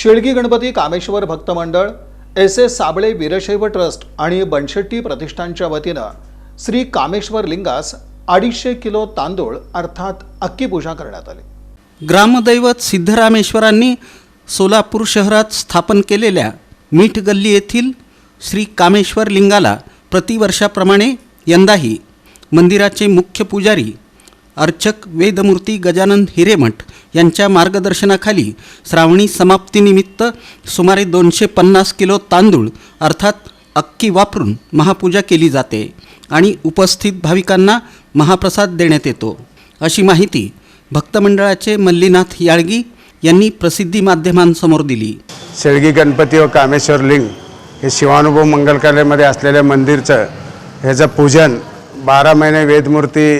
शेळगी गणपती कामेश्वर भक्त मंडळ S S Sable Veershaiv trust आणि बनशेट्टी प्रतिष्ठानच्या वतीनं श्री कामेश्वर लिंगास अडीचशे किलो तांदूळ अर्थात अक्की पूजा करण्यात आली. ग्रामदैवत सिद्धरामेश्वरांनी सोलापूर शहरात स्थापन केलेल्या मीठ गल्ली येथील श्री कामेश्वर लिंगाला प्रतिवर्षाप्रमाणे यंदाही मंदिराचे मुख्य पुजारी अर्चक वेदमूर्ती गजानन हिरेमठ यांच्या मार्गदर्शनाखाली श्रावणी समाप्तीनिमित्त सुमारे दोनशे पन्नास किलो तांदूळ अर्थात अक्की वापरून महापूजा केली जाते आणि उपस्थित भाविकांना महाप्रसाद देण्यात येतो. अशी माहिती भक्तमंडळाचे मल्लीनाथ याळगी यांनी प्रसिद्धी माध्यमांसमोर दिली. शेळगी गणपती व कामेश्वर लिंग हे शिवानुभव मंगलकालयमध्ये असलेल्या मंदिरचं ह्याचं पूजन बारा महिने वेदमूर्ती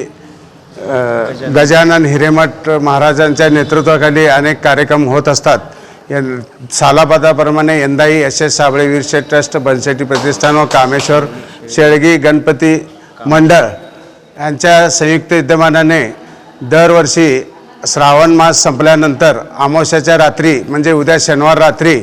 गजानन हिरेमठ महाराजांच्या नेतृत्वाखाली अनेक कार्यक्रम होत असतात. या सालापदाप्रमाणे यंदाही S S Sable Veershaiv trust Banshetti प्रतिष्ठान व कामेश्वर शेळगी गणपती मंडळ यांच्या संयुक्त विद्यमानाने दरवर्षी श्रावण मास संपल्यानंतर अमावस्याच्या रात्री म्हणजे उद्या शनिवार रात्री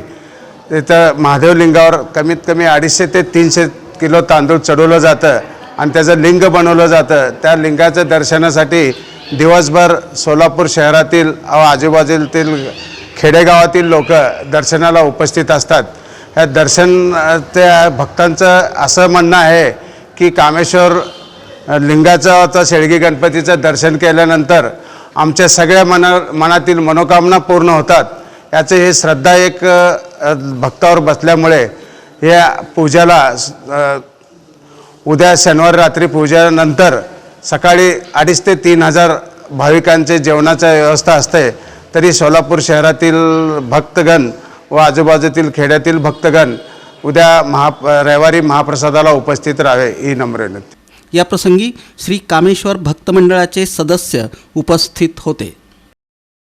तिथं महादेवलिंगावर कमीत कमी अडीचशे ते तीनशे किलो तांदूळ चढवलं जातं. आणि त्याचं लिंग बनवलं जातं. त्या लिंगाच्या दर्शनासाठी दिवसभर सोलापूर शहरातील आजूबाजूतील खेडेगावातील लोक दर्शनाला उपस्थित असतात. ह्या दर्शन त्या भक्तांचं असं म्हणणं आहे की कामेश्वर लिंगाचं आता शेळगी गणपतीचं दर्शन केल्यानंतर आमच्या सगळ्या मना मनातील मनोकामना पूर्ण होतात. याचं हे श्रद्धा एक भक्तावर बसल्यामुळे या पूजाला उद्या शनिवार रात्री पूजेनंतर सकाळी अडीच ते तीन हजार भाविकांचे जेवणाचा व्यवस्था असते तरी सोलापूर शहरातील भक्तगण व आजूबाजूतील खेड्यातील भक्तगण उद्या महा रविवारी महाप्रसादाला उपस्थित राहावे ही नम्र विनंती. याप्रसंगी श्री कामेश्वर भक्त मंडळाचे सदस्य उपस्थित होते.